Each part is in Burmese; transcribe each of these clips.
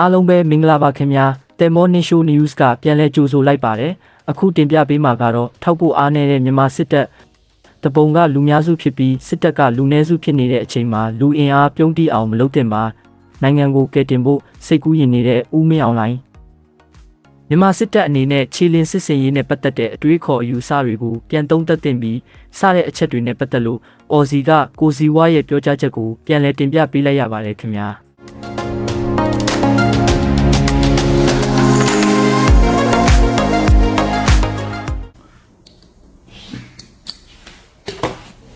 အားလုံးပဲမင်္ဂလာပါခင်ဗျာတယ်မော Nation News ကပြန်လည်ကြိုဆိုလိုက်ပါတယ်အခုတင်ပြပေးမှာကတော့ထောက်ပို့အားနေတဲ့မြန်မာစစ်တပ်တပုံကလူများစုဖြစ်ပြီးစစ်တပ်ကလူနည်းစုဖြစ်နေတဲ့အချိန်မှာလူအင်အားပြုံးတိအောင်မလုပ်တင်ပါနိုင်ငံကိုကယ်တင်ဖို့စိတ်ကူးရင်နေတဲ့ဦးမင်းအောင်လိုင်းမြန်မာစစ်တပ်အနေနဲ့ခြေလင်းစစ်စင်ရေးနဲ့ပတ်သက်တဲ့အတွေးခေါ်အယူဆတွေကိုပြန်သုံးသပ်တင်ပြီးစတဲ့အချက်တွေနဲ့ပတ်သက်လို့အော်စီကကိုစီဝါရဲ့ပြောကြားချက်ကိုပြန်လည်တင်ပြပေးလိုက်ရပါတယ်ခင်ဗျာ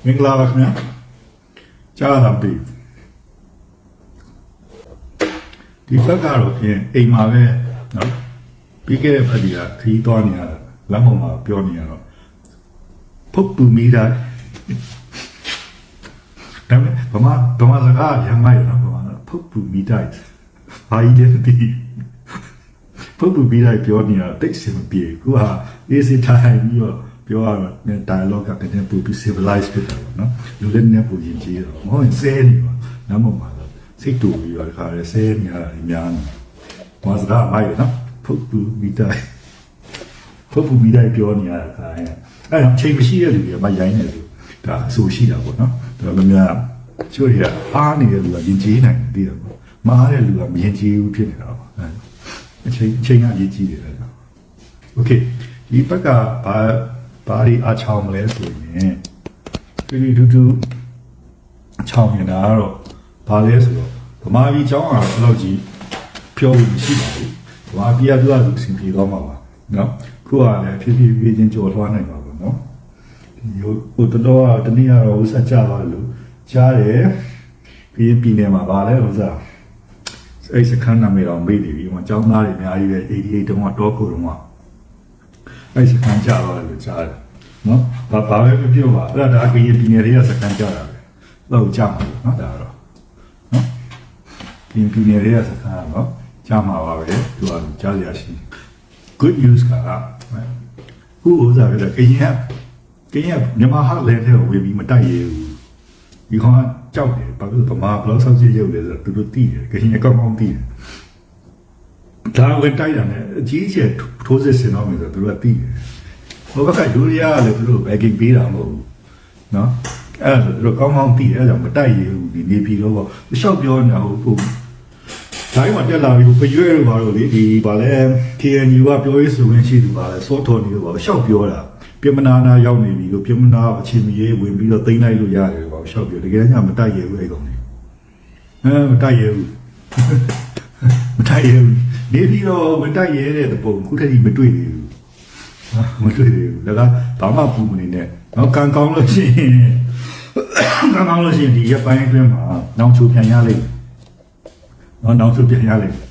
မင်္ဂလာပါခင်ဗျာကြားလာပြီဒီဘက်ကတော့ဖြင့်အိမ်မှာပဲနော်ပြီးခဲ့တဲ့ဘက်ကခရီးသွားနေရတာလမ်းပေါ်မှာပြောနေရတော့ဖုတ်ပူမိတာဒါပေမဲ့ဗမာဗမာစကားရမ်းမိုက်တော့ဗမာဖုတ်ပူမိတိုက်ဘာကြီးလဲဒီဖုတ်ပူမိတိုက်ပြောနေတာတိတ်ဆင်မပြေခုဟာအေးစစ်ထိုင်ပြီးတော့ ပြောရတော့ dialogue ကတည်းကပူပြီး civilize ဖြစ်တာပေါ့နော်လူလည်းနဲ့ပူရင်ကြီးတော့မဟုတ်ရင်ဆဲနေပါနမ်းပေါ်မှာတော့စိတ်တူပြီးတော့ခါရဲဆဲနေရတာများနေဘာစကားမိုက်နော်ဖုတ်ပူမိတာဖုတ်ပူမိတာပြောနေရတာခါရဲအဲ့တော့ချိန်မရှိတဲ့လူတွေမရိုင်းနေလို့ဒါအဆိုရှိတာပေါ့နော်တော်တော်များချို့ရအားနေတဲ့လူကရင်ကြီးနိုင်တယ်သိတယ်ပေါ့မအားတဲ့လူကမရင်ကြီးဘူးဖြစ်နေတာပေါ့အဲ့အချိန်အချိန်ကအရေးကြီးတယ်အဲ့ဒါ โอเคဒီဘက်ကဘာ ဘာတွေအချောင်းမလဲဆိုရင်ဒီဒီဒူဒူချောင်းနေတာကတော့ဘာလဲဆိုတော့ဗမာပြည်ကျောင်းအားဘယ်လောက်ကြီးပြောလို့ရှိပါဘူးဗမာပြည်ကသူ့အဆူစင်ပြေတော့မှာပါနော်ခုကလည်းဖြည်းဖြည်းဖြည်းချင်းကြော်လွှားနိုင်ပါဘူးနော်ဒီဟိုတော်တော်တနည်းကတော့ဥစားကြပါလို့ကြားတယ်ပြီးပြည်နယ်မှာဗာလဲဥစားအဲ့စခန်းနာမည်တော့မေ့နေပြီဟိုကျောင်းသားတွေအများကြီးပဲ88တုန်းကတောခုတုန်းက အဲ့စကန်ကြတော့လို့ကြားတယ်နော်ဘာဘာပဲပြောပါအဲ့ဒါဒါကရင်ပြည်နယ်တွေကစကန်ကြတာပဲတော့ကြားမှာနော်ဒါတော့နော်ပြည်ပြည်နယ်တွေကစကန်တော့ကြားမှာပါပဲသူကကြားရရှိ good news ကခုဥစားပဲကရင်ကရင်ကမြန်မာဟာလဲတဲ့ဝေပြီးမတိုက်ရဘူးဒီကောင်ကကြောက်တယ်ဘာလို့ဗမာဘလောက်ဆောက်ကြည့်ရုပ်လဲဆိုတော့သူတို့သိတယ်ကရင်ကောင်းကောင်းသိတယ် ဒါဝင်တိုက်တာနဲ့အကြီးအကျယ်ထိုးစစ်ဆင်တော့မယ်ဆိုတော့သူတို့ကသိတယ်။ဟိုဘက်ကယူရီးယားကလည်းသူတို့ backing ပေးတာမဟုတ်ဘူး။နော်။အဲ့ဒါဆိုသူတို့ကောင်းကောင်းသိတယ်အဲ့ဒါကြောင့်မတိုက်ရဘူးဒီနေပြည်တော်ကတခြားပြောနေတာဟိုဟိုဒါမှတက်လာပြီပရွဲတော့ဘာလို့လေဒီဗာလဲ KNU ကပြောရေးဆိုရင်ရှိသူပါလဲစောတော်နေလို့ပါရှောက်ပြောတာပြမနာနာရောက်နေပြီလို့ပြမနာအချင်းမရေးဝင်ပြီးတော့သိမ်းလိုက်လို့ရတယ်ပေါ့ရှောက်ပြောတကယ်ညမတိုက်ရဘူးအဲ့ကောင်လေးအဲမတိုက်ရဘူးမတိုက်ရဘူး နေပြီးတော့မတိုက်ရတဲ့တပုံခုထက်ကြီးမတွေ့သေးဘူးဟာမတွေ့သေးဘူးဒါကဘာမှပူမနေနဲ့တော့ကံကောင်းလို့ရှိရင်ကံကောင်းလို့ရှိရင်ဒီရက်ပိုင်းအတွင်းမှာနောင်ချိုပြန်ရလိမ့်မယ်နော်နောင်ချိုပြန်ရလိမ့်မယ်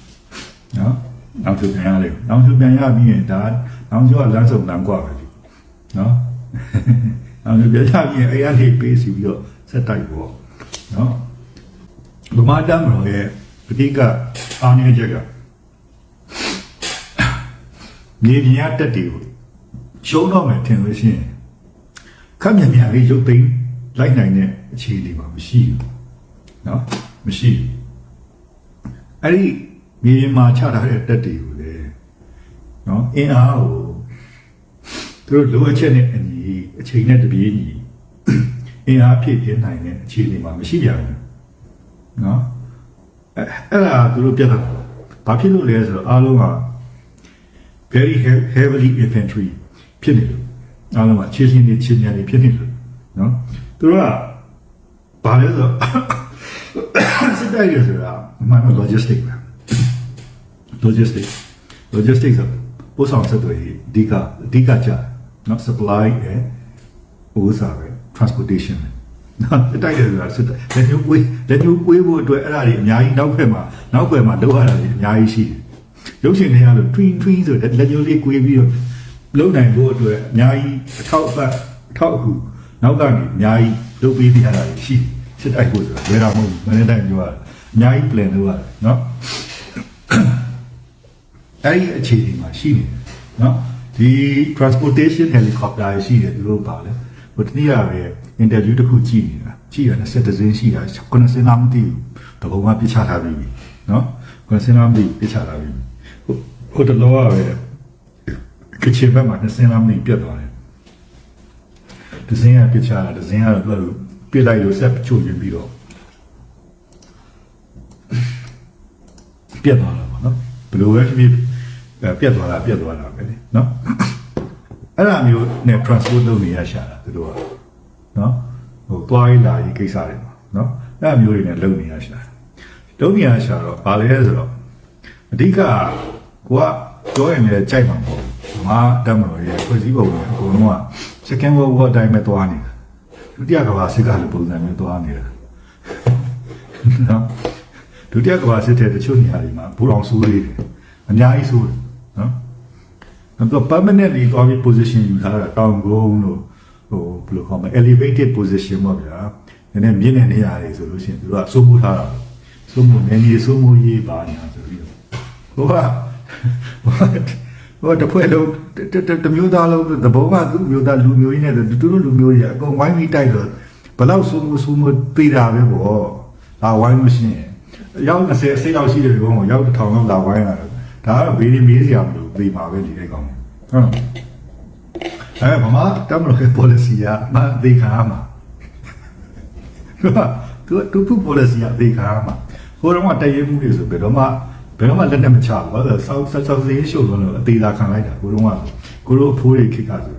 နော်နောင်ချိုပြန်ရလိမ့်မယ်နောင်ချိုပြန်ရပြီးရင်ဒါနောင်ချိုကလမ်းစုံလမ်းကွာပဲဒီနော်နောင်ချိုပြန်ရပြီးရင်အဲ့အထိပေးစီပြီးတော့ဆက်တိုက်ပေါ့နော်ဗမာတမ်းမတော်ရဲ့အဓိကအားနည်းချက်က မြေပြင်ရတက်တယ်ကိုရှုံးတော့မယ်ထင်လို့ရှိရင်ခက်မြန်မြန်လေးရုပ်သိမ်းလိုက်နိုင်တဲ့အခြေအနေမှာမရှိဘူးเนาะမရှိဘူးအဲ့ဒီမြေပြင်မှာချထားတဲ့တက်တွေကိုလေเนาะအင်အားကိုသူတို့လိုအပ်ချက်နဲ့အညီအချိန်နဲ့တပြေးညီအင်အားဖြည့်ပြနိုင်တဲ့အခြေအနေမှာမရှိပြန်ဘူး နော်အဲအဲ့ဒါသူတို့ပြတ်တာဘာဖြစ်လို့လဲဆိုတော့အားလုံးက very he- heavily infantry ဖြစ်နေလို့အားလုံးကခြေစင်းတွေခြေညာတွေဖြစ်နေလို့နော်သူတို့ကဘာလဲဆိုတော့စစ်တပ်ရဆိုတာအမှန်တော့ logistic ပဲ logistic logistic ဆိုပို့ဆောင်ဆက်သွယ်ရေးအဓိကအဓိကကြနော် supply ရဲ့ဥစားပဲ transportation ပဲနော်စစ်တိုက်ရဆိုတာစစ်တပ်လက်ညှိုးပွေးလက်ညှိုးပွေးဖို့အတွက်အဲ့ဒါတွေအများကြီးနောက်ဖက်မှာနောက်ဖက်မှာလောက်ရတာတွေအများကြီးရှိတယ် ရုပ်ရှင်တွေကတော့ twin twin ဆိုတဲ့လက်ညှိုးလေးကွေးပြီးတော့လုံနိုင်ဖို့အတွက်အများကြီးအထောက်အပံ့အထောက်အကူနောက်ကနေအများကြီးလုပ်ပေးနေရတာရှိတယ်စစ်တိုက်ဖို့ဆိုတာဘယ်တော့မှမဟုတ်ဘူးမနေ့တိုင်းပြောရတယ်အများကြီး plan လုပ်ရတယ်နော်အဲ့ဒီအခြေအနေမှာရှိနေတယ်နော်ဒီ transportation helicopter ရှိတယ်သူတို့ပါလဲဟိုတနည်းအားဖြင့် interview တစ်ခုကြည့်နေတာကြည့်ရတဲ့ဆက်တစင်းရှိတာ90စင်းလားမသိဘူးတဘုံကပြချထားပြီးပြီနော်ကွန်စင်နာမီပြချလာပြီ ဟိုဟိုတလောကပဲကချင်ဘက်မှာနှစ်စင်နာမီပြတ်သွားတယ်ဒီစင်ကပြချလာဒီစင်ကတော့သူပြစ်လိုက်လို့ဆက်ချိုးရင်ပြီးတော့ပြတ်သွားတာပေါ့နော်ဘယ်လိုပဲဖြစ်ဖြစ်အဲပြတ်သွားတာပြတ်သွားတာပဲလေနော်အဲ့ဒါမျိုးနဲ့ transport လုပ်နေရရှာတာသူတို့ကနော်ဟိုတွားရလာရေးကိစ္စတွေပေါ့နော်အဲ့ဒါမျိုးတွေနဲ့လုပ်နေရရှာလုပ်နေရရှာတော့ဘာလဲဆိုတော့အဓိက ကိုကပြောရင်လည်းကြိုက်မှာပေါ့ငါတက်မလို့ရဖွဲ့စည်းပုံကအကုန်လုံးက second world war တိုင်းပဲတွားနေတာဒုတိယကမ္ဘာစစ်ကလည်းပုံစံမျိုးတွားနေတာနော်ဒုတိယကမ္ဘာစစ်တဲ့တချို့နေရာတွေမှာဘူတော်ဆိုးလေးတယ်အများကြီးဆိုးတယ်နော်အဲ့တော့ permanently သွားပြီး position ယူထားတာတောင်ကုန်းလို့ဟိုဘယ်လိုခေါ်မလဲ elevated position ပေါ့ဗျာနည်းနည်းမြင့်တဲ့နေရာတွေဆိုလို့ရှိရင်သူကစိုးမိုးထားတာစိုးမိုးနေကြီးစိုးမိုးရေးပါညာဆိုပြီးတော့ဟိုက ဟိုတပွဲလုံးတမျိုးသားလုံးသဘောကသူ့မျိုးသားလူမျိုးကြီးနဲ့သူတို့လူမျိုးကြီးအကုန်ဝိုင်းပြီးတိုက်တော့ဘလောက်စိုးမိုးစိုးမိုးသေးတာပဲပေါ့ဒါဝိုင်းလို့ရှိရင်ရောက်20 10ရောက်ရှိတယ်ဘုံကိုရောက်ထောင်လောက်လာဝိုင်းလာတော့ဒါကတော့ဘေးလေးမေးစရာမလိုသေပါပဲဒီအိကောင်ဟုတ်အဲမမတမလို့ policy ကမသေခါမှာသူသူသူ policy ကသေခါမှာဟိုတော့မှတည်ရမှုတွေဆိုဘယ်တော့မှ ဘယ်တော့မှလက်နဲ့မချဘူးအဲ့ဒါဆောက်ဆောက်ဆောက်စင်းရှုပ်လို့အသေးသာခံလိုက်တာကိုတော့ကကိုတို့အဖိုးတွေခိကဆို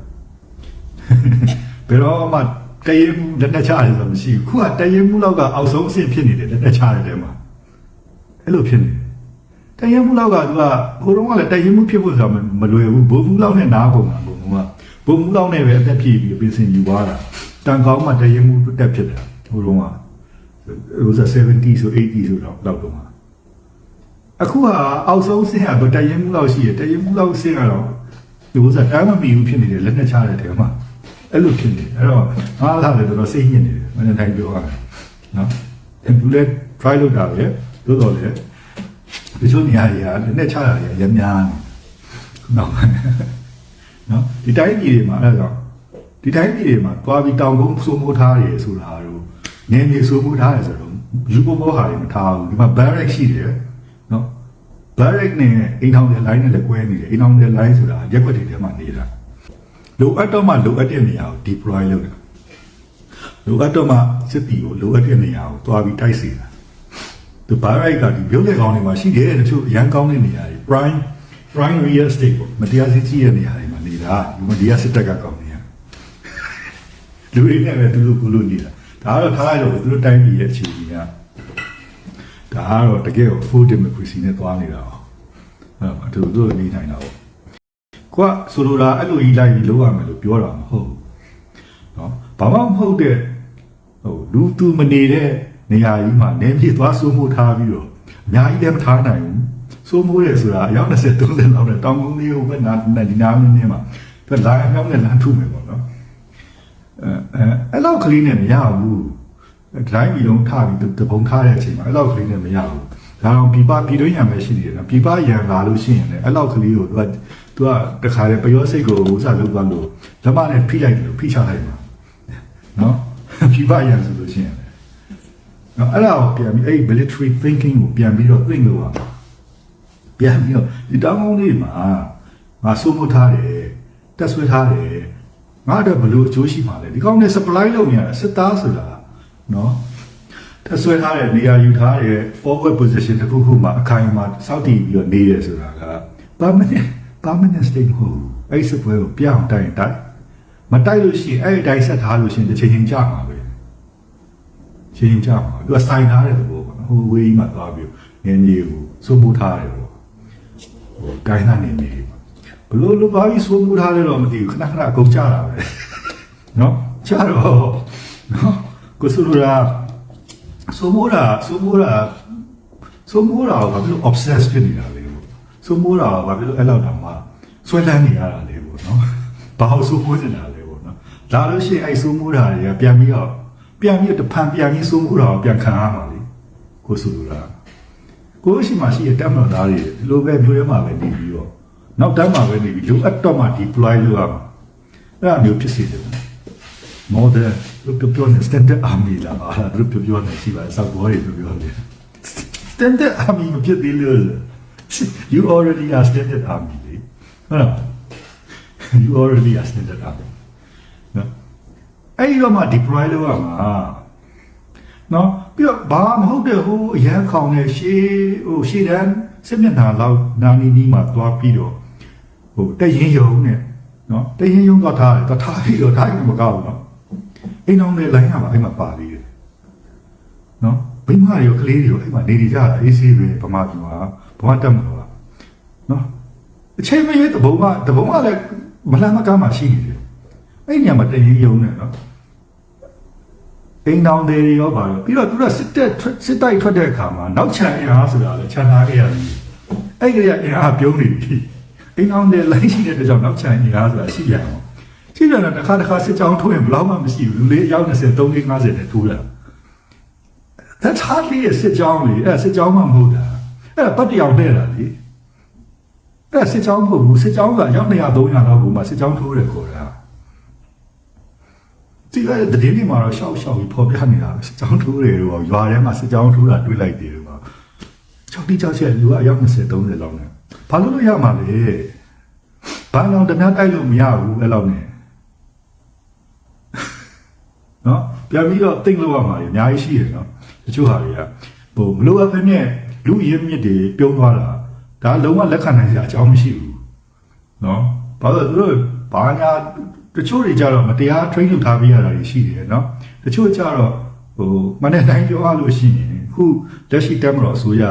ဘယ်တော့မှတည်ရမှုလက်နဲ့ချရတယ်ဆိုမရှိဘူးခုကတည်ရမှုလောက်ကအောက်ဆုံးအဆင့်ဖြစ်နေတယ်လက်နဲ့ချရတဲ့မှာအဲ့လိုဖြစ်နေတယ်တည်ရမှုလောက်ကသူကဟိုတော့ကလည်းတည်ရမှုဖြစ်ဖို့ဆိုတာမလွယ်ဘူးဘိုးဘူးလောက်နဲ့နားကုန်တာဘိုးဘူးကဘိုးဘူးလောက်နဲ့ပဲအသက်ပြည့်ပြီးပြင်ဆင်ယူသွားတာတန်ကောင်းမှတည်ရမှုတက်ဖြစ်တယ်ဟိုတော့ကဟို70ဆို80ဆိုတော့လောက်တော့ အခုဟာအောက်ဆုံးဆင်းကတည်ရမှုလောက်ရှိတယ်တည်ရမှုလောက်ဆင်းကတော့ဒီဥစ္စာတမ်းမမီဘူးဖြစ်နေတယ်လက်နဲ့ချတဲ့တဲမှာအဲ့လိုဖြစ်နေအဲ့တော့ငါးလာတယ်တော်တော်စိတ်ညစ်နေတယ်မနေ့တိုင်းပြောရတယ်နော်သူလည်း try လုပ်တာပဲသို့တော်လည်းတချို့နေရာတွေကလက်နဲ့ချတာတွေရများနေနော်နော်ဒီတိုင်းပြည်တွေမှာအဲ့တော့ဒီတိုင်းပြည်တွေမှာသွားပြီးတောင်ကုန်းစိုးမိုးထားရဆိုတာတို့နေနေစိုးမိုးထားရဆိုတော့ယူပေါ်ပေါ်ဟာတွေမထားဘူးဒီမှာ barrack ရှိတယ် နော် barrack နဲ့အိမ်ထောင်တဲ့ line နဲ့လည်းကွဲနေတယ်အိမ်ထောင်တဲ့ line ဆိုတာရက်ွက်တွေထဲမှာနေတာလိုအပ်တော့မှလိုအပ်တဲ့နေရာကို deploy လုပ်တာလိုအပ်တော့မှစစ်တီကိုလိုအပ်တဲ့နေရာကိုသွားပြီးတိုက်စီတာသူဘာရိုက်ကဒီမြို့လေကောင်းတွေမှာရှိတယ်တချို့အရန်ကောင်းတဲ့နေရာတွေ prime prime real estate ပေါ့မတရားစစ်ကြီးရဲ့နေရာတွေမှာနေတာဒီမတရားစစ်တပ်ကကောင်းနေရလူတွေနဲ့ပဲသူတို့ကုလို့နေတာဒါကတော့ထားလိုက်တော့သူတို့တိုင်းပြည်ရဲ့အခြေအနေက ဒါကတော့တကယ်ကို full democracy နဲ့သွားနေတာ哦အဲ့တော့သူတို့နေနိုင်တာပေါ့ကိုကဆိုလိုတာအဲ့လိုကြီးလိုက်ပြီးလုပ်ရမယ်လို့ပြောတာမဟုတ်ဘူးเนาะဘာမှမဟုတ်တဲ့ဟိုလူသူမနေတဲ့နေရာကြီးမှာနေပြေသွားစိုးမိုးထားပြီးတော့အများကြီးလည်းမထားနိုင်ဘူးစိုးမိုးရဲဆိုတာအယောက်20 30လောက်နဲ့တောင်ကုန်းလေးကိုပဲနာဒီနာမင်းနေမှာသူလာအမြောက်နဲ့လမ်းထုမယ်ပေါ့နော်အဲအဲအဲ့လောက်ကလေးနဲ့မရဘူး ဒိုင်းပြီးလုံးထားပြီးတပုံထားတဲ့အချိန်မှာအဲ့လောက်ကလေးနဲ့မရဘူးဒါတော့ပြပပြည်တွင်းရံပဲရှိနေတယ်နော်ပြပရံလာလို့ရှိရင်လည်းအဲ့လောက်ကလေးကိုသူကသူကတခါလေပယောစိတ်ကိုဥစားလုပ်သွားလို့လက်မနဲ့ဖိလိုက်တယ်လို့ဖိချလိုက်မှာနော်ပြပရံဆိုလို့ရှိရင်လည်းနော်အဲ့ဒါကိုပြန်ပြီးအဲ့ military thinking ကိုပြန်ပြီးတော့ think လုပ်ရမှာပြန်ပြီးတော့ဒီတောင်းကောင်းလေးမှာငါစိုးမိုးထားတယ်တက်ဆွဲထားတယ်ငါတော့ဘလို့အကျိုးရှိမှာလဲဒီကောင်းနဲ့ supply လုပ်နေရတာစစ်သားဆိုတာ နော်တက်ဆွဲထားတဲ့နေရာယူထားတဲ့ forward position တစ်ခုခုမှာအခိုင်အမာစောင့်တည်ပြီးတော့နေရဆိုတာက permanent permanent state မဟုတ်ဘူးအဲ့စပွဲကိုပြောင်းတိုင်းတိုင်းမတိုက်လို့ရှိရင်အဲ့ဒီတိုင်းဆက်ထားလို့ရှိရင်တစ်ချိန်ချင်းကြာမှာပဲချိန်ချင်းကြာမှာသူကစိုင်ထားတဲ့သဘောပေါ့နော်ဟိုဝေးကြီးမှာသွားပြီးငင်းကြီးကိုစိုးမိုးထားတယ်ပေါ့ဟိုကိုင်းသားနေနေဘလို့လို့ဘာကြီးစိုးမိုးထားလဲတော့မသိဘူးခဏခဏအကုန်ကြာတာပဲနော်ကြာတော့နော် ကိုစလူရာစိုးမိုးတာစိုးမိုးတာစိုးမိုးတာကဘာဖြစ်လို့ obsessed ဖြစ်နေတာလဲပေါ့စိုးမိုးတာကဘာဖြစ်လို့အဲ့လောက်တောင်မှဆွဲလန်းနေရတာလဲပေါ့နော်ဘာလို့စိုးမိုးနေတာလဲပေါ့နော်ဒါလို့ရှိရင်အဲ့စိုးမိုးတာတွေကပြန်ပြီးတော့ပြန်ပြီးတော့တဖန်ပြန်ပြီးစိုးမိုးတာကိုပြန်ခံရမှာလေကိုစလူရာကိုရှိမှရှိရတက်မတော်သားတွေဒီလိုပဲမျိုးရဲမှာပဲနေပြီးတော့နောက်တန်းမှာပဲနေပြီးလိုအပ်တော့မှ deploy လုပ်ရမှာအဲ့ဒါမျိုးဖြစ်စေတယ် modern လို့ပြောနေ standard army လာပါလို့ပြောပြောနေရှိပါစောက်ဘောတွေပြောပြောနေ standard standard army မဖြစ်သေးလို့ you already are standard army လေဟုတ်လား you already are standard army နော်အဲ့ဒီတော့မှ deploy လုပ်ရမှာနော်ပြီးတော့ဘာမဟုတ်တဲ့ဟိုအရန်ခေါင်နဲ့ရှေးဟိုရှေးတန်းစစ်မျက်နှာလောက်နာနီနီမှာသွားပြီးတော့ဟိုတက်ရင်ယုံနဲ့နော်တက်ရင်ယုံတော့ထားတယ်တော့ထားပြီးတော့ထားရင်မကောက်ဘူးနော် အိမ်အောင်နဲ့လိုင်းရမှာအဲ့မှာပါသေးတယ်နော်မိမရောကလေးတွေရောအဲ့မှာနေနေကြတာအေးဆေးပဲဗမာပြည်မှာဗမာတက်မလို့လားနော်အချိန်မရွေးတဘုံကတဘုံကလည်းမလန်းမကားမှရှိနေတယ်အဲ့ညမှာတက်ရင်ယုံနဲ့နော်အိမ်တောင်တွေရောပါတော့ပြီးတော့သူကစစ်တက်ထွက်စစ်တိုက်ထွက်တဲ့အခါမှာနောက်ချန်အင်အားဆိုတာလည်းခြံထားခဲ့ရတယ်အဲ့ဒီကအင်အားပြုံးနေပြီအိမ်တောင်တွေလိုက်ရှိတဲ့ကြောင့်နောက်ချန်အင်အားဆိုတာရှိရအောင် ရှိတယ်တော့တစ်ခါတစ်ခါစစ်ကြောင်းထိုးရင်ဘယ်လောက်မှမရှိဘူးလူလေးရောက်20 30 50နဲ့ထိုးတာ That's hardly a စစ်ကြောင်းလေအဲ့စစ်ကြောင်းမှမဟုတ်တာအဲ့ပတ်တယောက်နဲ့တာလေအဲ့စစ်ကြောင်းမဟုတ်ဘူးစစ်ကြောင်းကရောက်200 300လောက်ကိုမှစစ်ကြောင်းထိုးတယ်ခေါ်တာဒီကတည်းကဒီမှာတော့ရှောက်ရှောက်ပြီးပေါ်ပြနေတာပဲစစ်ကြောင်းထိုးတယ်တော့ရွာထဲမှာစစ်ကြောင်းထိုးတာတွေးလိုက်တယ်ပေါ့ချောက်တိချောက်ချက်လူကအယောက်20 30လောက်နဲ့ဘာလို့လို့ရမှာလဲဘာလို့တမတိုက်လို့မရဘူးအဲ့လောက်နဲ့ နော်ပြန်ပြီးတော့တိတ်လို့ရမှာလေအများကြီးရှိတယ်နော်တချို့ဟာတွေကဟိုမလို့အပ်တဲ့နဲ့လူရင်းမြစ်တွေပြုံးသွားတာဒါလုံးဝလက်ခံနိုင်စရာအကြောင်းမရှိဘူးနော်ဘာလို့လဲသူတို့ဘာညာတချို့တွေကြတော့မတရား train လုပ်ထားပေးရတာတွေရှိတယ်နော်တချို့ကြတော့ဟိုမနေ့တိုင်းပြောရလို့ရှိရင်ခုလက်ရှိတက်မတော်အစိုးရ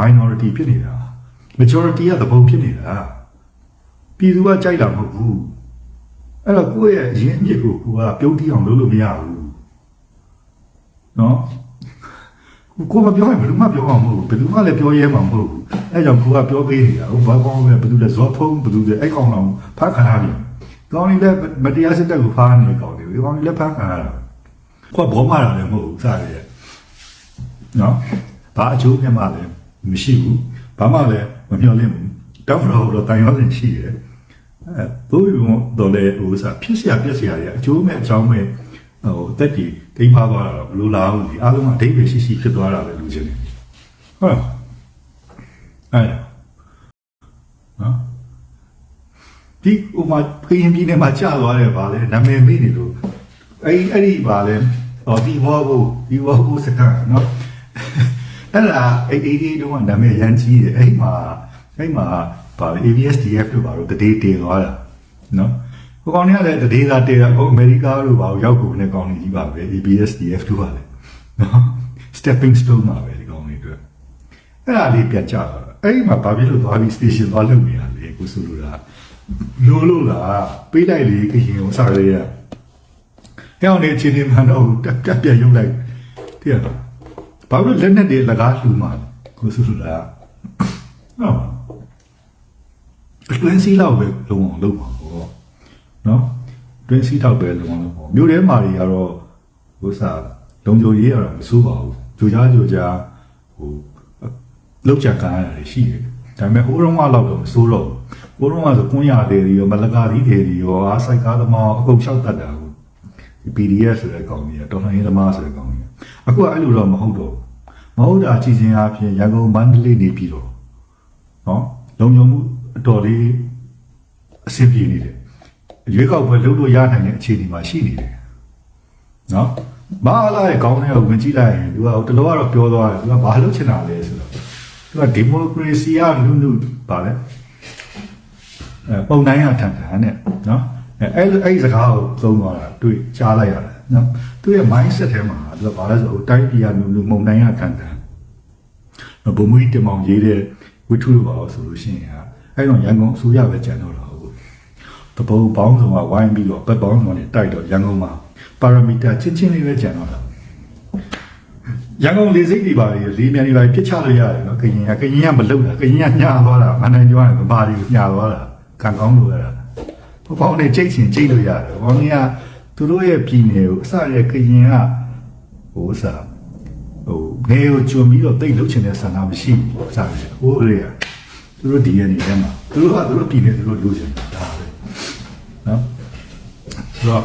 minority ဖြစ်နေတာ majority ကသဘောဖြစ်နေတာပြည်သူကကြိုက်တာမဟုတ်ဘူး အဲ့တော့ကိုယ့်ရဲ့အရင်းအမြစ်ကိုကိုကပြုံးတီးအောင်လုပ်လို့မရဘူးနော်ကိုမပြောရင်ဘယ်သူမှပြောမှာမဟုတ်ဘူးဘယ်သူမှလည်းပြောရဲမှာမဟုတ်ဘူးအဲကြောင့်ကိုကပြောပေးနေတာဟိုဘာကောင်းလဲဘယ်သူလဲဇော်ဖုံးဘယ်သူလဲအဲ့ကောင်တော့ဖတ်ခါရပြန်ကောင်းနေလဲမတရားစစ်တပ်ကိုဖားနေကောင်းတယ်ကောင်းနေလဲဖတ်ခါရတာကိုကဘောမတာလည်းမဟုတ်ဘူးစရတယ်နော်ဘာအကျိုးမြတ်မှလည်းမရှိဘူးဘာမှလည်းမမျှော်လင့်ဘူးတောင်းတော့တော့တန်ရောစင်ရှိတယ် အဲဘိုးဘုံတော်လေဟိုစားဖြစ်စရာပြက်စရာတွေအကျိုးမဲ့အကြောင်းမဲ့ဟိုတက်တီဒိမ့်ဖားသွားတာတော့မလိုလားဘူးဒီအားလုံးကအဓိပ္ပာယ်ရှိရှိဖြစ်သွားတာပဲလူချင်းဟုတ်အဲ့နော်ဒီဟိုမှာခရင်ပြည်နယ်မှာကြာသွားတယ်ဗာလဲနာမည်မေ့နေလို့အဲ့အဲ့ဒီဗာလဲဟောဒီဘောဘူးဒီဘောဘူးစကားနော်အဲ့ဒါအဲ့ဒီတုန်းကနာမည်ရန်ကြီးတယ်အဲ့မှာအဲ့မှာ ဗာလဲ ABSDF လို့ဗာလို့တည်တည်သွားတာနော်ဟိုကောင်တွေကလည်းတည်တာတည်တာဟိုအမေရိကလို့ဗာရောက်ကုန်တဲ့ကောင်တွေကြီးပါပဲ ABSDF လို့ဗာလဲနော် stepping stone ပါပဲဒီကောင်တွေအတွက်အဲ့ဒါလေးပြန်ကြတော့အဲ့ဒီမှာဘာဖြစ်လို့သွားပြီး station သွားလုပ်နေရလဲကိုဆိုလိုတာလိုလို့လားပေးလိုက်လေခရင်ကိုစရရအဲ့အောင်နေအချင်းချင်းမှတော့တက်တက်ပြရုပ်လိုက်တည်ရတော့ဘာလို့လက်နဲ့တွေလကားလှူမှာကိုဆိုလိုတာဟုတ်အ တွင်းစီးလောက်ပဲလုံအောင်လုပ်ပါဘောနော်အတွင်းစီးထောက်ပဲလုံအောင်လုပ်ပါမြို့ထဲမှာတွေကတော့ဟိုစားလုံကြိုရေးရတာမစိုးပါဘူးကြိုကြားကြိုကြားဟိုလောက်ချကားရတာရှိတယ်ဒါပေမဲ့ဟိုတော့မှလောက်တော့မစိုးတော့ဘူးဟိုတော့မှဆိုကွန်းရတယ်ရောမလကားသီးတွေရောအားဆိုင်ကားသမားအကုန်လျှောက်တတ်တာကိုဒီ PDF ဆိုတဲ့ကောင်ကြီးတော်လှန်ရေးသမားဆိုတဲ့ကောင်ကြီးအခုကအဲ့လိုတော့မဟုတ်တော့မဟုတ်တာအချင်းချင်းအပြင်ရန်ကုန်မန္တလေးနေပြီးတော့နော်လုံခြုံမှု အတော်လေးအဆင်ပြေနေတယ်ရွေးကောက်ပွဲလုပ်လို့ရနိုင်တဲ့အခြေအနေမှာရှိနေတယ်နော်ဘာလာရဲ့ကောင်းတဲ့ကိုဝင်ကြည့်လိုက်ရင်သူကတလောကတော့ပြောသွားတယ်သူကဘာလုပ်ချင်တာလဲဆိုတော့သူကဒီမိုကရေစီကနုနုပါလဲအဲပုံတိုင်းရထန်ထန်နဲ့နော်အဲအဲ့အဲ့ဒီစကားကိုသုံးသွားတာတွေ့ကြားလိုက်ရတယ်နော်သူရဲ့ mindset ထဲမှာသူကဘာလဲဆိုတော့တိုင်းပြည်ကနုနုမုံတိုင်းရထန်ထန်ဘုံမူကြီးတင်မောင်ရေးတဲ့ဝိထုလိုပါဆိုလို့ရှိရင် အဲ့တော့ရန်ကုန်အစိုးရပဲကြံတော့တာဟုတ်တပုံပေါင်းဆောင်ကဝိုင်းပြီးတော့ဘက်ပေါင်းဆောင်နဲ့တိုက်တော့ရန်ကုန်မှာပါရမီတာချင်းချင်းလေးပဲကြံတော့တာရန်ကုန်လေစိတ်တွေပါလေလေးမြန်တွေပါပြစ်ချလို့ရတယ်နော်ကရင်ကကရင်ကမလုံတာကရင်ကညာသွားတာမနိုင်ကြွားရင်ဗမာတွေကိုညာသွားတာခံကောင်းလို့ရတာဘပေါင်းနဲ့ကြိတ်ချင်ကြိတ်လို့ရတယ်ဘောင်းကသူတို့ရဲ့ပြည်နယ်ကိုအစရဲ့ကရင်ကဟိုစားဟိုငယ်ကိုကြုံပြီးတော့တိတ်လုချင်တဲ့ဆန္ဒမရှိဘူးစားတယ်ဟိုလေ သူတို့ DNA ထဲမှာသူတို့ကသူတို့ပြည်နယ်သူတို့လူချင်တာပဲနော်ဆိုတော့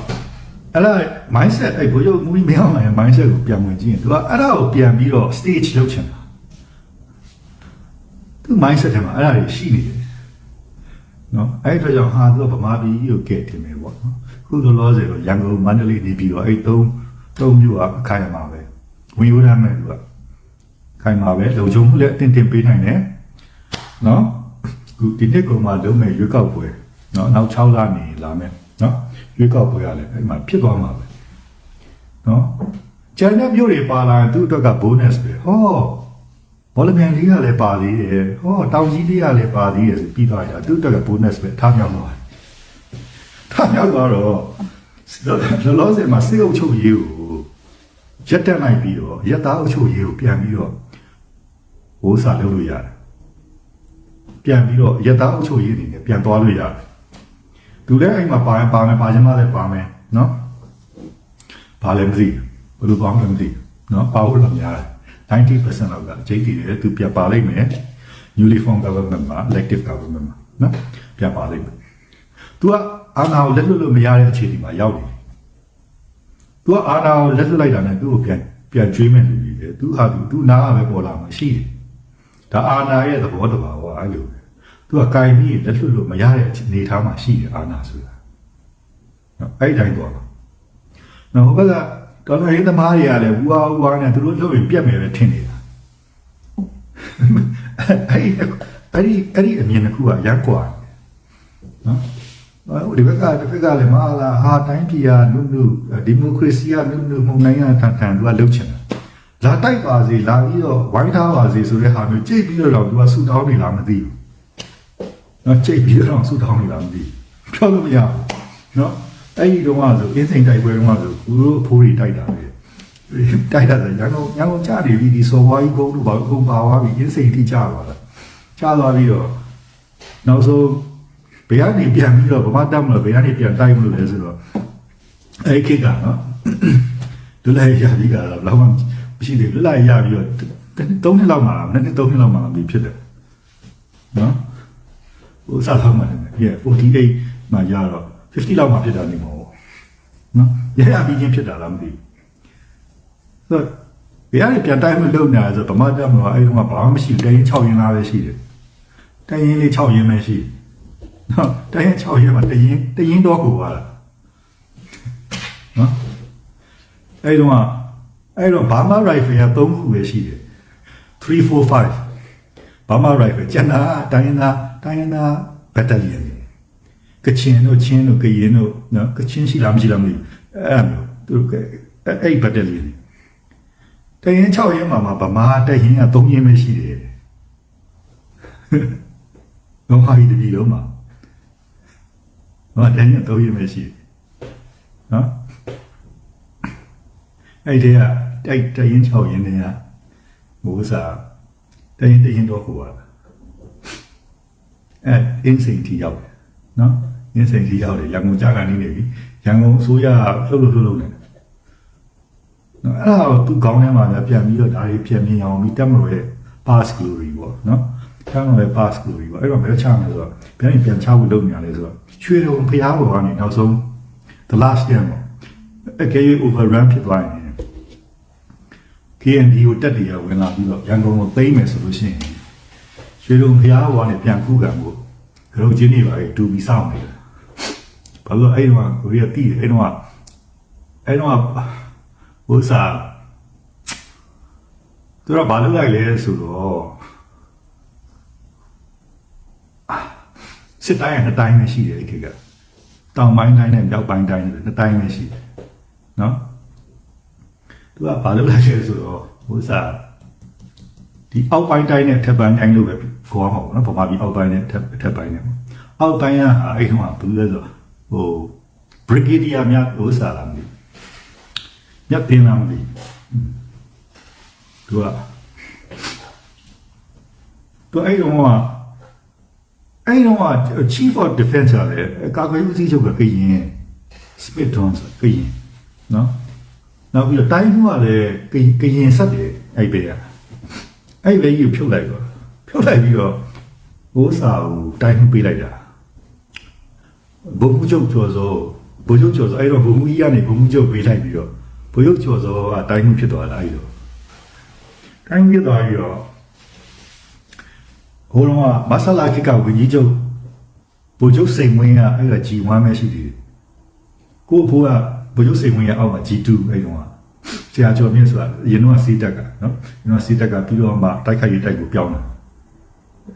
အဲ့ဒါ mindset အဲ့ဘိုးရုပ်မူကြီးမင်းအောင်ရဲ့ mindset ကိုပြန်ဝင်ကြည့်ရင်သူကအဲ့ဒါကိုပြန်ပြီးတော့ stage လုပ်ချင်တာသူ mindset ထဲမှာအဲ့ဒါတွေရှိနေတယ်နော်အဲ့ဒီတော့ကြောင့်ဟာသူကဗမာပြည်ကြီးကိုကဲတင်မယ်ပေါ့နော်ခုလောလောဆယ်တော့ရန်ကုန်မန္တလေးနေပြီးတော့အဲ့သုံးသုံးမျိုးကအခိုင်အမာပဲဝင်ရိုးရမ်းမယ်သူကခိုင်မာပဲလုံခြုံမှုလည်းအတင်းတင်းပေးနိုင်တယ် နော်ခုဒီနှစ်ကောင်မှလုံးမဲ့ရွေးကောက်ပွဲနော်နောက်6လနေလာမယ်နော်ရွေးကောက်ပွဲရလဲအဲ့မှာဖြစ်သွားမှာပဲနော်ကျန်တဲ့မျိုးတွေပါလာရင်သူ့အတွက်က bonus ပဲဟောဘောလမြန်လေးကလည်းပါသေးတယ်ဟောတောင်ကြီးလေးကလည်းပါသေးတယ်ဆိုပြီးသွားရတာသူ့အတွက်က bonus ပဲထားမြောက်သွားတယ်ထားမြောက်သွားတော့လောလောဆယ်မှာစေအုပ်ချုပ်ရေးကိုရက်တက်လိုက်ပြီးတော့ရက်သားအုပ်ချုပ်ရေးကိုပြန်ပြီးတော့ဝိုးစာလုပ်လို့ရတယ် ပြန်ပြီးတော့ရက်သားအုပ်ချုပ်ရေးအနေနဲ့ပြန်သွားလို့ရတယ်သူလည်းအဲ့မှာပါရင်ပါမယ်ပါချင်မှလည်းပါမယ်နော်ဘာလည်းမသိဘူးဘယ်လိုပေါင်းလည်းမသိဘူးနော်ပါဖို့လည်းများတယ်90%လောက်ကအကျိတ်တည်တယ်သူပြန်ပါလိမ့်မယ် newly formed government မှာ elective government မှာနော်ပြန်ပါလိမ့်မယ်သူကအာဏာကိုလက်လွတ်လို့မရတဲ့အခြေအနေမှာရောက်နေတယ်သူကအာဏာကိုလက်လွတ်လိုက်တာနဲ့သူ့ကိုပြန်ပြန်ကျွေးမဲ့လူတွေလေသူဟာသူသူနားကပဲပေါ်လာမှာရှိတယ်ဒါအာဏာရဲ့သဘောတဘာဝအဲ့လိုပဲ သူကကင်ပြီးလက်လွတ်လို့မရတဲ့အနေအထားမှာရှိတယ်အာနာဆိုတာနော်အဲ့တိုင်းသွားတာနော်ဟိုဘက်ကတော်တော်ရေးသမားတွေကလည်းဝါဝါနဲ့သူတို့လုပ်ရင်ပြက်မယ်ပဲထင်နေတာအဲ့အဲ့ဒီအဲ့ဒီအမြင်တစ်ခုကရက်ကွာနော်အဲဒီဘက်ကဒီဘက်ကလည်းမဟာလာဟာတိုင်းပြည်ကနုနုဒီမိုကရေစီကနုနုမှုန်နိုင်ငံတန်တန်သူကလှုပ်ချင်တာလာတိုက်ပါစေလာပြီးတော့ဝိုင်းထားပါစေဆိုတဲ့ဟာမျိုးကြိတ်ပြီးတော့သူကဆူတောင်းနေလားမသိဘူး နော်ကြိတ်ပြီးတော့ဆူတောင်းနေလားမသိဘူးပြောလို့မရဘူးနော်အဲ့ဒီတော့ကဆိုအင်းစိန်တိုက်ပွဲတော့ဆိုကိုတို့အဖိုးတွေတိုက်တာပဲတိုက်တာဆိုရန်ကုန်ရန်ကုန်ကြားနေပြီဒီစော်ဝါးကြီးကုန်းတို့ဘာအကုန်ပါသွားပြီအင်းစိန်ထိကြားသွားတာကြားသွားပြီးတော့နောက်ဆုံးဘယ်ကနေပြန်ပြီးတော့ဗမာတက်မလို့ဘယ်ကနေပြန်တိုက်မလို့လဲဆိုတော့အဲ့ခေတ်ကနော်ဒုလိုက်ရပြီးကတော့လောက်မှမရှိသေးဘူးလိုက်ရပြီးတော့သုံးနှစ်လောက်မှနှစ်နှစ်သုံးနှစ်လောက်မှပြီးဖြစ်တယ်နော် ဟိုစားဆောင်မှလည်းပြည့်48မှာရတော့50လောက်မှဖြစ်တာနေမဟုတ်နော်ရရပြီးချင်းဖြစ်တာလားမသိဘူးဆိုတော့ဘယ်ကနေပြန်တိုင်းမလုပ်နေတာဆိုဗမာတက်မလို့အဲ့တော့ဘာမှမရှိဘူးတိုင်း6ရင်းလားပဲရှိတယ်တိုင်းရင်းလေး6ရင်းပဲရှိတယ်နော်တိုင်း6ရက်မှာတရင်တရင်တော့ကိုပါလားနော်အဲ့တော့အဲ့တော့ဘာမာရိုင်ဖယ်က3ခုပဲရှိတယ်3 4 5ဘာမာရိုင်ဖယ်ကျန်တာတိုင်းနာ တိုင်းနာဘက်တလီယန်ကချင်တို့ချင်းတို့ကရင်တို့နော်ကချင်ရှိလားမရှိလားမသိဘူးအဲ့မျိုးသူတို့အဲ့ဘက်တလီယန်တရင်6ရက်မှာဗမာတရင်က3ရင်ပဲရှိတယ်တော့ဟာဒီတပြီလုံးမှာဟောတိုင်းတော့ရမယ်ရှိနော်အဲ့ဒီကတိုက်တရင်6ရင်တည်းကမိုးစာတရင်တရင်တော့ဟိုပါ အဲ့အင်းစိန်တီရောက်တယ်နော်အင်းစိန်တီရောက်တယ်ရန်ကုန်ကြာကနေနေပြီရန်ကုန်အစိုးရလှုပ်လှုပ်လှုပ်လှုပ်နေတယ်နော်အဲ့ဒါကိုသူကောင်းထဲမှာပြန်ပြီးတော့ဒါတွေပြန်မြင်အောင်ပြီးတက်မလို့ရဲ့ pass glory ပေါ့နော်ကျောင်းရဲ့ pass glory ပေါ့အဲ့တော့ဘယ်ချမယ်ဆိုတော့ပြန်ပြန်ချဖို့လုပ်နေရတယ်ဆိုတော့ရွှေတုံဖျားပေါ်ကနေနောက်ဆုံး the last year ပေါ့အကယ်၍ overrun ဖြစ်သွားရင် KND ကိုတက်တရဝင်လာပြီးတော့ရန်ကုန်ကိုသိမ်းမယ်ဆိုလို့ရှိရင် ရွှေတုံဖျားပေါ်ကနေပြန်ခုခံဖို့ကြောက်ချင်းနေပါလေတူပြီးစောင့်နေတယ်ဘာလို့အဲ့တော့ကိုရီးယားတီးတယ်အဲ့တော့အဲ့တော့ဟိုစားသူကဘာလုပ်လိုက်လဲဆိုတော့စစ်တိုင်းကနှစ်တိုင်းပဲရှိတယ်ခေတ်ကတောင်ပိုင်းတိုင်းနဲ့မြောက်ပိုင်းတိုင်းနဲ့နှစ်တိုင်းပဲရှိတယ်နော်သူကဘာလုပ်လိုက်လဲဆိုတော့ဟိုစားဒီအောက်ပိုင်းတိုင်းနဲ့ထက်ပိုင်းတိုင်းလို့ပဲ ခေါ်မှာပေါ့နော်ဗမာပြည်အောက်ပိုင်းနဲ့ထက်ထက်ပိုင်းနဲ့ပေါ့အောက်ပိုင်းကအဲ့တော့ဘူးလဲဆိုဟို brigadier များဟိုစားလာမလို့မြတ်တင်လာမလို့သူကသူအဲ့တော့အဲ့တော့ chief of defense ရတယ်ကာကွယ်ရေးဦးစီးချုပ်ကကရင် spit on ကရင်နော်နောက်ပြီးတော့တိုင်းမှုကလည်းကရင်ဆက်တယ်အဲ့ပဲအဲ့ပဲကြီးဖြုတ်လိုက်တော့ ဖြုတ်လိုက်ပြီးတော့ဘိုးစာကိုတိုင်းမှုပေးလိုက်တာဘုံမှုချုပ်ကျော်စောဘုံချုပ်ကျော်စောအဲ့တော့ဘုံမှုကြီးကနေဘုံမှုချုပ်ပေးလိုက်ပြီးတော့ဘုံချုပ်ကျော်စောကတိုင်းမှုဖြစ်သွားတာအဲ့တော့တိုင်းမှုဖြစ်သွားပြီးတော့ဟိုတော့ကမဆလာခိကဝင်းကြီးချုပ်ဘိုလ်ချုပ်စိန်ဝင်းကအဲ့ဒါ G1 ပဲရှိသေးတယ်ကိုအဖိုးကဘိုလ်ချုပ်စိန်ဝင်းရဲ့အောက်က G2 အဲ့တော့ကဆရာကျော်မြင့်ဆိုတာအရင်တော့စီးတက်ကနော်အရင်တော့စီးတက်ကပြီးတော့မှတိုက်ခိုက်ရေးတိုက်ကိုပြောင်းတယ်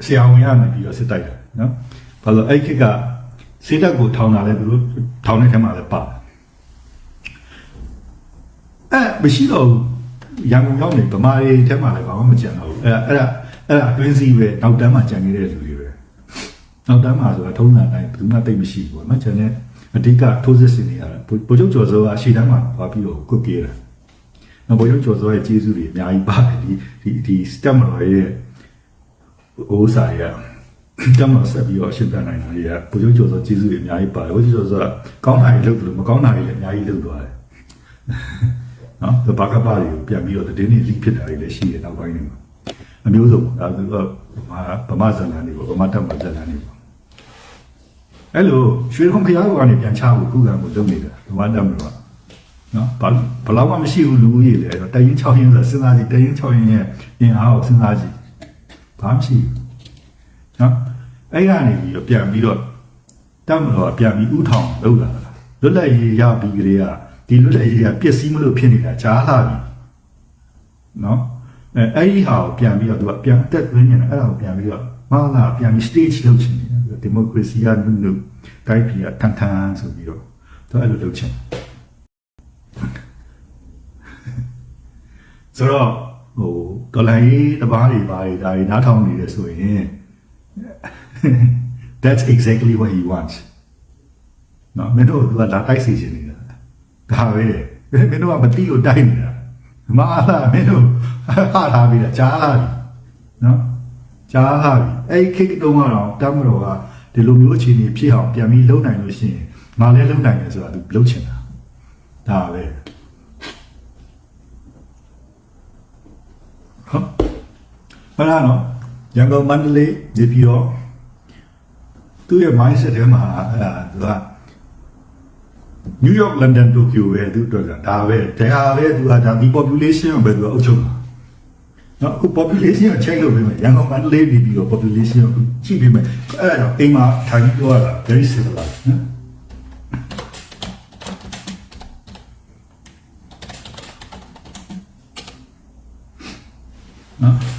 ဆရာဝန်ရနေပြီးတော့စစ်တိုက်တယ်နော်ဘာလို့အဲ့ခိကစီးတက်ကိုထောင်တာလဲသူတို့ထောင်တဲ့ထဲမှာလည်းပါတယ်အဲ့မရှိတော့ဘူးရန်ကုန်ရောက်နေဗမာတွေထဲမှာလည်းဘာမှမကြံတော့ဘူးအဲ့ဒါအဲ့ဒါအဲ့ဒါအတွင်းစည်းပဲနောက်တန်းမှာကြံနေတဲ့လူတွေပဲနောက်တန်းမှာဆိုတာထုံးစံတိုင်းဘယ်သူမှတိတ်မရှိဘူးပေါ့နော်ကျန်တဲ့အဓိကထိုးစစ်ဆင်နေရတာဗိုလ်ချုပ်ကျော်စောကရှေ့တန်းမှာသွားပြီးတော့ကွတ်ပြေးတာနော်ဗိုလ်ချုပ်ကျော်စောရဲ့ကျေးဇူးတွေအများကြီးပါတယ်ဒီဒီဒီစတက်မတော်ရဲ့ ဟိုစာရတမဆက်ပြီးတော့ရှင်းပြနိုင်တာတွေကဗိုလ်ချုပ်ကျော်စောကျေးဇူးတွေအများကြီးပါတယ်ဗိုလ်ချုပ်ကျော်စောကကောင်းတာတွေလုပ်တယ်လို့မကောင်းတာတွေလည်းအများကြီးလုပ်သွားတယ်နော်ဒီဘာကပါတွေကိုပြန်ပြီးတော့တည်င်းနေလိဖြစ်တာတွေလည်းရှိတယ်နောက်ပိုင်းတွေမှာအမျိုးစုံပေါ့ဒါဆိုတော့ဗမာဗမာဇန်နန်တွေပေါ့ဗမာတက်မှာဇန်နန်တွေပေါ့အဲ့လိုရွှေခုံဖျားကနေပြန်ချဖို့ခုခံကိုလုပ်နေတာဗမာတက်မှာပေါ့နော်ဘာဘလောက်မှမရှိဘူးလူဦးရေလေအဲ့တော့တရင်6ရင်းဆိုစဉ်းစားကြည့်တရင်6ရင်းရဲ့အင်အားကိုစဉ်းစားကြည့် ဘာမှမရှိဘူးနော်အဲ့ကနေပြီးတော့ပြန်ပြီးတော့တက်မလို့ပြန်ပြီးဥထောင်လုပ်လာတာလွတ်လပ်ရေးရပြီးကြတဲ့ကဒီလွတ်လပ်ရေးကပျက်စီးမလို့ဖြစ်နေတာကြားလာပြီနော်အဲအဲ့ဒီဟာကိုပြန်ပြီးတော့သူကပြန်အသက်သွင်းနေတာအဲ့ဒါကိုပြန်ပြီးတော့မဟုတ်လားပြန်ပြီး stage လုပ်ချင်နေတာဒီမိုကရေစီကနုနုတိုင်းပြည်ကထန်ထန်ဆိုပြီးတော့သူအဲ့လိုလုပ်ချင်ဆိုတော့ ဟိုတော်လိုင်းတပားတွေပါတွေဒါတွေနားထောင်နေတယ်ဆိုရင် that's exactly what he wants နော်မင်းတို့ကလာတိုက်စီချင်နေတာဒါပဲမင်းတို့ကမတိကိုတိုက်နေတာမအားလားမင်းတို့ဟာထားပြီးတာကြားလာပြီနော်ကြားလာပြီအဲ့ဒီခိတ်တုံးကတော့တမ်းမတော်ကဒီလိုမျိုးအခြေအနေဖြစ်အောင်ပြန်ပြီးလုပ်နိုင်လို့ရှိရင်ငါလည်းလုပ်နိုင်တယ်ဆိုတာသူလုပ်ချင်တာဒါပဲဟုတ် ဘာလားနော်ရန်ကုန်မန္တလေးနေပြီးတော့သူ့ရဲ့ mindset ထဲမှာအဲ့ဒါသူက New York London Tokyo ပဲသူတို့ကဒါပဲဒါပဲသူကဒါဒီ population ကိုပဲသူကအုပ်ချုပ်တာနော်အခု population ကို check လုပ်ပေးမယ်ရန်ကုန်မန္တလေးပြည်ပြီးတော့ population ကိုကြည့်ပေးမယ်အဲ့ဒါကြောင့်အိမ်မှာထိုင်ပြီးပြောရတာ very similar နော်နော်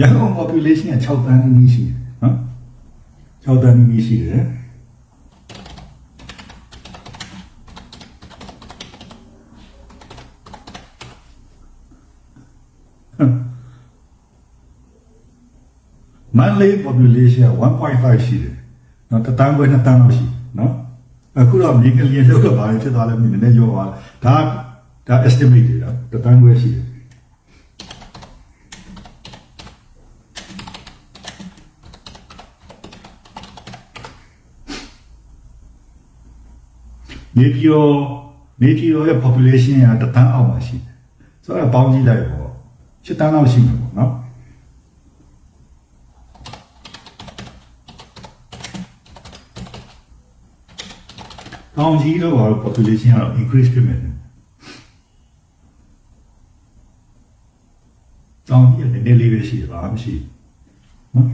ရန်ကုန် population က6တန်းနီးရှိတယ်နော်6တန်းနီးရှိတယ်မန်လေး population 1.5ရှိတယ်။နော်တတန်းခွဲနှစ်တန်းလောက်ရှိနော်။အခုတော့မြေကလျင်လောက်တော့ဘာဖြစ်သွားလဲမသိဘူးနည်းနည်းရောသွားဒါဒါ estimate တွေတော့တတန်းခွဲရှိတယ် နေပြည်တော်နေပြည်တော်ရဲ့ population ကတတန်းအောက်မှာရှိတယ်။ဆိုတော့ပေါင်းကြည့်လိုက်ပေါ့ရှစ်တန်းလောက်ရှိမှာပေါ့နော်။တောင်ကြီးတော့ဘာလို့ population ကတော့ increase ဖြစ်မယ်တောင်ကြီးကလည်းနည်းနည်းလေးပဲရှိတယ်ဘာမှမရှိဘူးနော်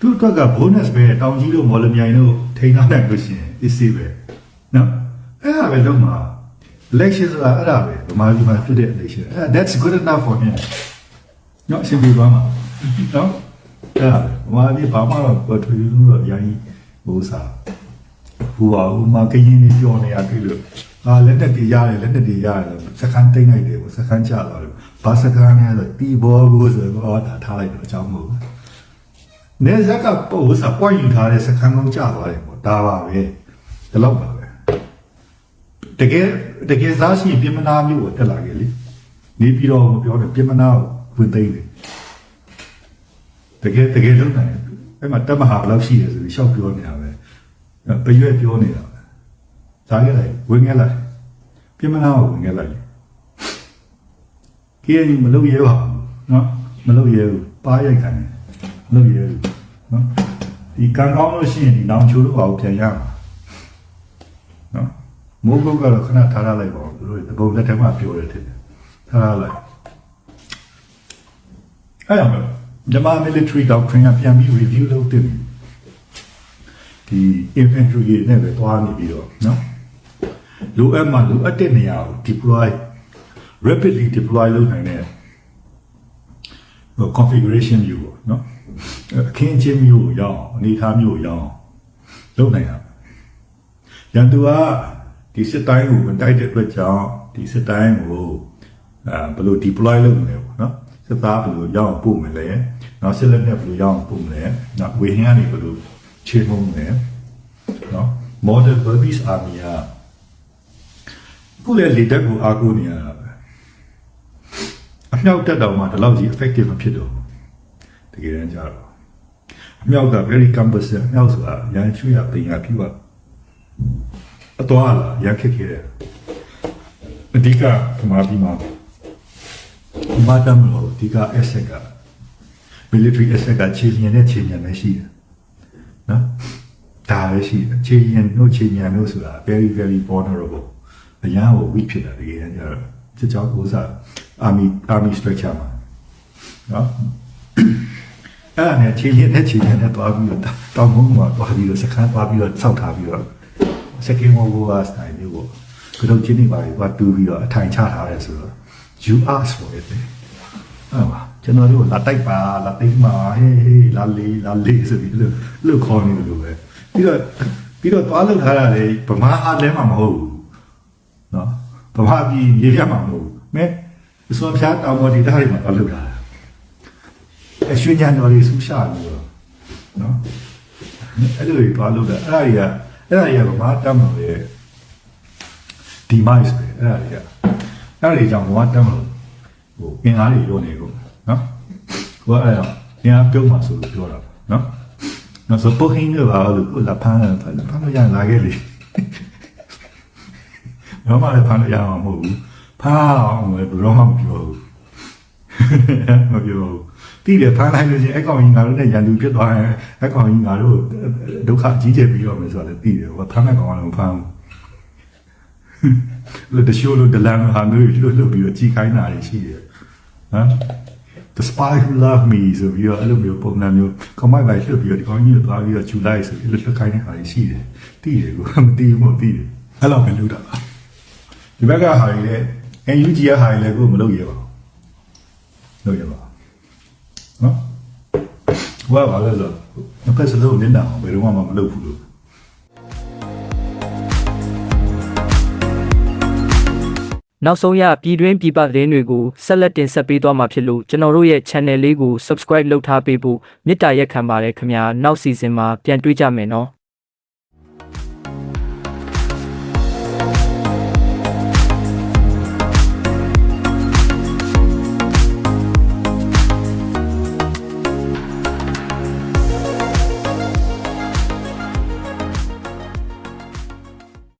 သူ့ အတွက်က bonus ပဲတောင်ကြီးတို့မော်လမြိုင်တို့ထိန်းထားနိုင်လို့ရှိရင် easy ပဲနော်အဲ့ဒါပဲလုံးမှာ election ဆိုတာအဲ့ဒါပဲဗမာပြည်မှာဖြစ်တဲ့ election အဲ့ဒါ that's good enough for him နော်အဆင်ပြေသွားမှာနော်အဲ့ဒါပဲဗမာပြည်ဘာမှတော့ထွေထူးလို့တော့အရင်ဟိုစားဟိုဟာဟိုမှာကရင်ကြီးပြောနေရပြီလို့အာလက်တက်တွေရတယ်လက်တက်တွေရတယ်စကန်တိတ်လိုက်တယ်စကန်ချသွားတယ်ဘာစကန်လဲဆိုတီဘောကိုဆိုတော့ဒါထားလိုက်တော့အကြောင်းမဟုတ်ဘူး နေဇက်ကပို့စားပွင့်ယူထားတဲ့စကန်ကောင်းကျသွားတယ်ပေါ့ဒါပါပဲဒီလောက်ပါပဲတကယ်တကယ်စားရှိရင်ပြင်မနာမျိုးကိုတက်လာခဲ့လေနေပြီးတော့မပြောနဲ့ပြင်မနာကိုဝင်သိမ့်တယ်တကယ်တကယ်လုံးနိုင်တယ်အဲ့မှာတက်မဟာဘယ်လောက်ရှိတယ်ဆိုပြီးရှောက်ပြောနေတာပဲပရွက်ပြောနေတာပဲစားခဲ့လိုက်ဝင်ခဲ့လိုက်ပြင်မနာကိုဝင်ခဲ့လိုက်ကေရင်မလုပ်ရပါဘူးနော်မလုပ်ရဘူးပါရိုက်ခံတယ်မလုပ်ရဘူး နော်ဒီကံကောင်းလို့ရှိရင်ဒီနောင်ချိုးလို့ပါကိုပြန်ရမှာနော်မိုးကုတ်ကတော့ခဏထားရလိုက်ပါဦးသူတို့တပုံလက်ထက်မှာပြောတယ်တဲ့ထားရလိုက်အဲ့ဒါမျိုးဂျမာ military doctrine ကပြန်ပြီး review လုပ်တယ်ဒီ infantry တွေနဲ့ပဲတွားနေပြီးတော့နော်လိုအပ်မှလိုအပ်တဲ့နေရာကို deploy rapidly deploy လုပ်နိုင်တဲ့ဟို configuration မျိုးပေါ့နော် အခင်းအကျင်းမျိုးကိုရောက်အောင်အနေအထားမျိုးကိုရောက်အောင်လုပ်နိုင်တာရန်သူကဒီစစ်တိုင်းကိုမတိုက်တဲ့အတွက်ကြောင့်ဒီစစ်တိုင်းကိုအာဘယ်လို deploy လုပ်မလဲပေါ့နော်စစ်သားဘယ်လိုရောက်အောင်ပို့မလဲနောက်စစ်လက်နက်ဘယ်လိုရောက်အောင်ပို့မလဲနောက်ဝေဟင်ကနေဘယ်လိုချေမှုန်းမလဲနော် model burmese army ကခုလေလေတက်ကိုအားကိုးနေရတာပဲအမြောက်တက်တော့မှဒီလောက်ကြီး effective မဖြစ်တော့ဘူးတကယ်တမ်းကျတော့အ မြောက်က very cumbersome အမြောက်ဆိုတာရန်ချွေရပင်ရပြပါအတော်လာရခက်ခဲတယ်အဓိကဒီမှာပြီးမှာဒီမှာတမ်းလို့အဓိက asset က military asset ကခြေညင်နဲ့ခြေညင်ပဲရှိတယ်နော်ဒါပဲရှိတယ်ခြေညင်တို့ခြေညင်တို့ဆိုတာ very very vulnerable အရန်ကို weak ဖြစ်တာတကယ်တမ်းကျတော့စစ်ကြောကိုစား army army structure မှာနော် အဲ့ဒါနဲ့ခြေရင်းနဲ့ခြေရင်းနဲ့တွားပြီးတော့တောင်ကုန်းမှာတွားပြီးတော့စခန်းတွားပြီးတော့စောက်ထားပြီးတော့ second world war style မျိုးပေါ့ကတော့ချင်းနေပါပြီကတူးပြီးတော့အထိုင်ချထားရဲဆိုတော့ you ask for it အဲ့ပါကျွန်တော်တို့လာတိုက်ပါလာသိမ်းပါဟေးဟေးလာလေးလာလေးဆိုပြီးလို့လို့ခေါ်နေတယ်လို့ပဲပြီးတော့ပြီးတော့တွားလောက်ထားတာလေဗမာအားလဲမှာမဟုတ်ဘူးနော်ဗမာပြည်မြေပြတ်မှာမဟုတ်ဘူးမဲအစွန်ဖြားတောင်ပေါ်ဒေသတွေမှာတွားလောက်ထားတာ အရွှေညံတော်လေးဆူရှာလို့တော့နော်အဲ့လိုတွေတွားလောက်တာအဲ့ဒါတွေကအဲ့ဒါတွေကဗမာတမ်းလို့လေ demise ပဲအဲ့ဒါတွေကအဲ့ဒါတွေကြောင့်ဗမာတမ်းလို့ဟိုအင်အားတွေရောနေကုန်နော်ဟိုအဲ့ဒါအင်အားပြုတ်မှာဆိုလို့ပြောတာနော်နော်ဆိုပိုဟင်းလို့ပါလို့ကိုလာဖမ်းတယ်ဖမ်းဖမ်းလို့ရလာခဲ့လေဘာမှလည်းဖမ်းလို့ရမှာမဟုတ်ဘူးဖမ်းအောင်လည်းဘယ်တော့မှမပြောဘူးမပြောဘူး တိတယ်ဖမ်းလိုက်လို့ချင်းအကောင်ကြီးငါတို့နဲ့ရန်သူဖြစ်သွားရင်အကောင်ကြီးငါတို့ဒုက္ခကြီးကျယ်ပြီးတော့မယ်ဆိုတာလည်းသိတယ်ဟိုဖမ်းတဲ့ကောင်ကလည်းမဖမ်းဘူးလို့တရှိုးလို့ဒလန်ဟာမျိုးလို့လို့ပြီးတော့ကြီးခိုင်းတာရှိတယ်ဟမ် the spy who loved me ဆိုပြီးတော့အဲ့လိုမျိုးပုံစံမျိုးကမိုက်ပိုင်လွတ်ပြီးတော့ဒီကောင်ကြီးကိုသွားပြီးတော့ဂျူလိုက်ဆိုပြီးလွတ်ခိုင်းတဲ့ဟာရှိတယ်သိတယ်ကိုမသိဘူးမသိတယ်အဲ့လိုပဲလုပ်တာပါဒီဘက်ကဟာတွေလည်း NUG ရဟာတွေလည်းကိုမလုပ်ရပါဘူးလုပ်ရပါနော် ဘာပါလဲဆိုတော့ဖက်စလုံးနင်းတာဘယ်တော့မှမလုပ်ဘူးလို့နောက်ဆုံးရပြည်တွင်းပြည်ပသတင်းတွေကိုဆက်လက်တင်ဆက်ပေးသွားမှာဖြစ်လို့ကျွန်တော်တို့ရဲ့ channel လေးကို subscribe လုပ်ထားပေးဖို့မေတ္တာရက်ခံပါတယ်ခင်ဗျာနောက်စီစဉ်မှာပြန်တွေ့ကြမယ်နော်